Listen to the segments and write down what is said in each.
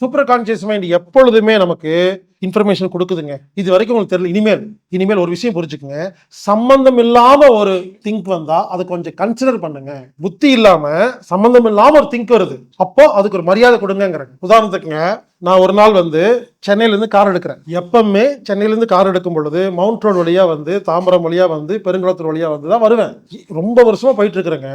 Super conscious mind எப்பொழுதுமே நமக்கு information கொடுக்குதுங்க. இது வரைக்கும் உங்களுக்கு தெரியல. இனிமேல் இனிமேல் ஒரு விஷயம் புரிஞ்சுக்குங்க. சம்பந்தம் இல்லாமல் ஒரு திங்க் வந்தால் அதை கொஞ்சம் கன்சிடர் பண்ணுங்க. புத்தி இல்லாமல் சம்பந்தம் இல்லாமல் ஒரு திங்க் வருது. அப்போ அதுக்கு ஒரு மரியாதை கொடுங்கங்கிறேன் உதாரணத்துக்குங்க நான் ஒரு நாள் வந்து சென்னையிலேருந்து கார் எடுக்கிறேன். எப்பவுமே சென்னையிலேருந்து கார் எடுக்கும் பொழுது மவுண்ட் ரோடு வழியாக வந்து தாம்பரம் வழியாக வந்து பெருங்குளத்தூர் வழியாக வந்து தான் வருவேன். ரொம்ப வருஷமாக போயிட்டு இருக்கிறேங்க.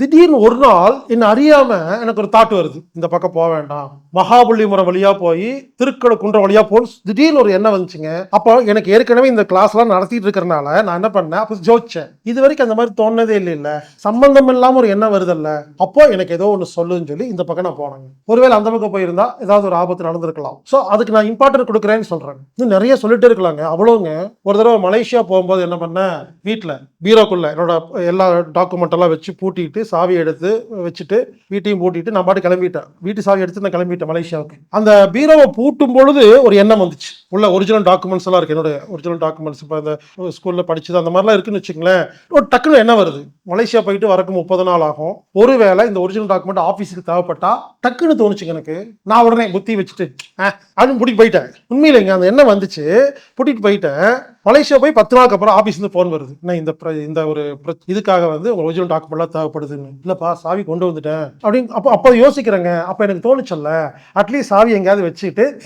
திடீர்னு ஒரு நாள் என்ன அறியாமல் எனக்கு ஒரு தாட் வருது. இந்த பக்கம் போக வேண்டாம். மகாபலிபுரம் வழியாக போய் திருக்கடை குன்றம் வழியாக போன்னு திடீர்னு ஒரு எண்ணம் வந்துச்சுங்க. அப்போ எனக்கு ஏற்கனவே இந்த கிளாஸ்லாம் நடத்திட்டு இருக்கிறனால நான் என்ன பண்ணேன்? அப்போ ஜோதிச்சேன். இது வரைக்கும் அந்த மாதிரி தோணுனதே இல்லை இல்லை சம்பந்தம் இல்லாமல் ஒரு எண்ணம் வருதல்ல. அப்போ எனக்கு ஏதோ ஒன்று சொல்லுன்னு சொல்லி இந்த பக்கம் நான் போனேங்க. ஒருவேளை அந்த பக்கம் போயிருந்தா ஏதாவது ஒரு ஆபத்து நடந்திருக்கலாம். ஸோ அதுக்கு நான் இம்பார்ட்டன்ட் கொடுக்குறேன்னு சொல்கிறேன் இன்னும் நிறைய சொல்லிட்டு இருக்கலாங்க. அவ்வளோங்க ஒரு தடவை மலேசியா போகும்போது என்ன பண்ணேன்? வீட்டில் பீரோக்குள்ளே என்னோட எல்லா டாக்குமெண்ட் எல்லாம் வச்சு பூட்டிட்டு சாவி எடுத்து வச்சுட்டு வீட்டையும் பூட்டிட்டு நான் பாட்டு கிளம்பிட்டேன். வீட்டு சாவி எடுத்து நான் கிளம்பிட்டேன் மலேசியாவுக்கு. அந்த பீரோவை பூட்டும் பொழுது ஒரு எண்ணம் வந்து வந்துச்சு உள்ள ஒரிஜினல் டாக்குமெண்ட்ஸ் எல்லாம் இருக்கு. என்னோட ஒரிஜினல் டாக்குமெண்ட்ஸ் இப்போ இந்த ஸ்கூலில் படிச்சது அந்த மாதிரிலாம் இருக்குன்னு வச்சுங்களேன் ஒரு டக்குன்னு என்ன வருது? மலேசியா போயிட்டு வரக்கு முப்பது நாள் ஆகும். ஒருவேளை இந்த ஒரிஜினல் டாக்குமெண்ட் ஆஃபீஸுக்கு தேவைப்பட்டா டக்குன்னு தோணுச்சுங்க எனக்கு. நான் உடனே புத்தி வச்சுட்டு "ஆ, அப்படின்னு பிடிக்க போயிட்டேன். உண்மையிலேங்க அந்த என்ன வந்துச்சு. பிடிக்கிட்டு போயிட்டேன். மலேசியா போய் பத்து நாளுக்கு அப்புறம் ஆஃபீஸ்லேருந்து ஃபோன் வருது. என்ன இந்த இந்த ஒரு இதுக்காக வந்து உங்க ஒரிஜினல் டாக்குமெண்ட்லாம் தேவைப்படுதுன்னு. இல்லைப்பா சாவி கொண்டு வந்துட்டேன். அப்படின்னு அப்போ அப்போ யோசிக்கிறேங்க. அப்போ எனக்கு தோணுச்சல்ல அட்லீஸ்ட் சாவி எங்கேயாவது வச்சுக்கிட்டு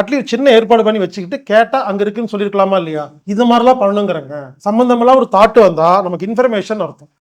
அட்லீஸ்ட் சின்ன ஏற்பாடு பண்ணி வச்சுக்கிட்டு கேட்டால் அங்கே இருக்குன்னு சொல்லியிருக்கலாமா இல்லையா? இது மாதிரிலாம் பண்ணணுங்கிறேங்க. சம்மந்தமெல்லாம் ஒரு தாட்டு வந்தா நமக்கு இன்ஃபர்மேஷன் அர்த்தம்.